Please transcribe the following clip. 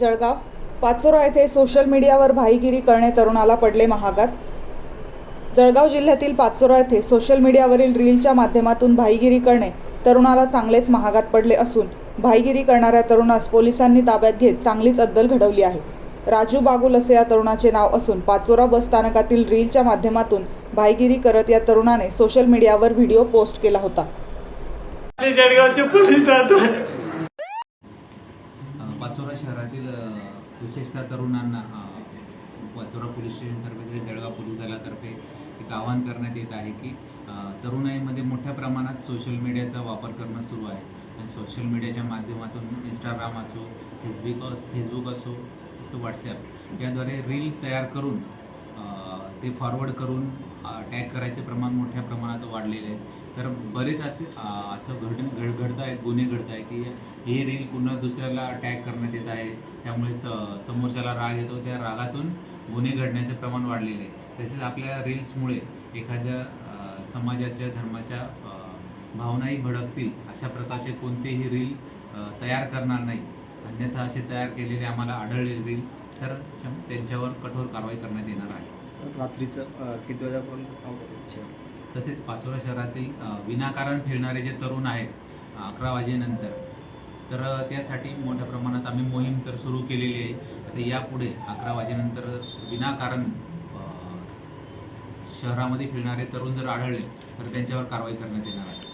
जळगाव. पाचोरा येथे सोशल मीडियावर भाईगिरी करणे तरुणाला पडले महागात. जळगाव जिल्ह्यातील पाचोरा येथे सोशल मीडियावरील रीलच्या माध्यमातून भाईगिरी करणे तरुणाला चांगलेच महागात पडले असून भाईगिरी करणाऱ्या तरुणास पोलिसांनी ताब्यात घेत चांगलीच अद्दल घडवली आहे. राजू बागुल असे या तरुणाचे नाव असून पाचोरा बस स्थानकातील रीलच्या माध्यमातून भाईगिरी करत या तरुणाने सोशल मीडियावर व्हिडिओ पोस्ट केला होता ते जळगावचे पोलीस जातात अ, पाचोरा शहरातील विशेषतः तरुणांना पाचोरा पोलीस स्टेशनतर्फे तसेच जळगाव पोलीस दलातर्फे एक आवाहन करण्यात येत आहे की तरुणाईमध्ये मोठ्या प्रमाणात सोशल मीडियाचा वापर करणं सुरू आहे. आणि सोशल मीडियाच्या माध्यमातून इंस्टाग्राम असो फेसबुक अस फेसबुक असो तसं व्हॉट्सॲप याद्वारे रील तयार करून ते फॉरवर्ड करून टॅग करायचे प्रमाण मोठ्या प्रमाणात वाढलेले आहे तर बरेच असे असं घड घड घडत आहेत गुन्हे घडत आहे की हे रील पुन्हा दुसऱ्याला टॅग करण्यात येत आहे. त्यामुळे स समोरच्याला राग येतो त्या रागातून गुन्हे घडण्याचे प्रमाण वाढलेले आहे. तसेच आपल्या रील्समुळे एखाद्या समाजाच्या धर्माच्या भावनाही भडकतील अशा प्रकारचे कोणतेही रील तयार करणार नाही. अन्यथा असे तयार केलेले आम्हाला आढळले रील तर त्यांच्यावर कठोर कारवाई करण्यात येणार आहे. रात्रीचं किती वाजेपर्यंत तसेच पाचोरा शहरातील विनाकारण फिरणारे जे तरुण आहेत अकरा वाजेनंतर तर त्यासाठी मोठ्या प्रमाणात आम्ही मोहीम तर सुरू केलेली आहे. आता यापुढे अकरा वाजेनंतर विनाकारण शहरामध्ये फिरणारे तरुण जर आढळले तर त्यांच्यावर कारवाई करण्यात येणार आहे.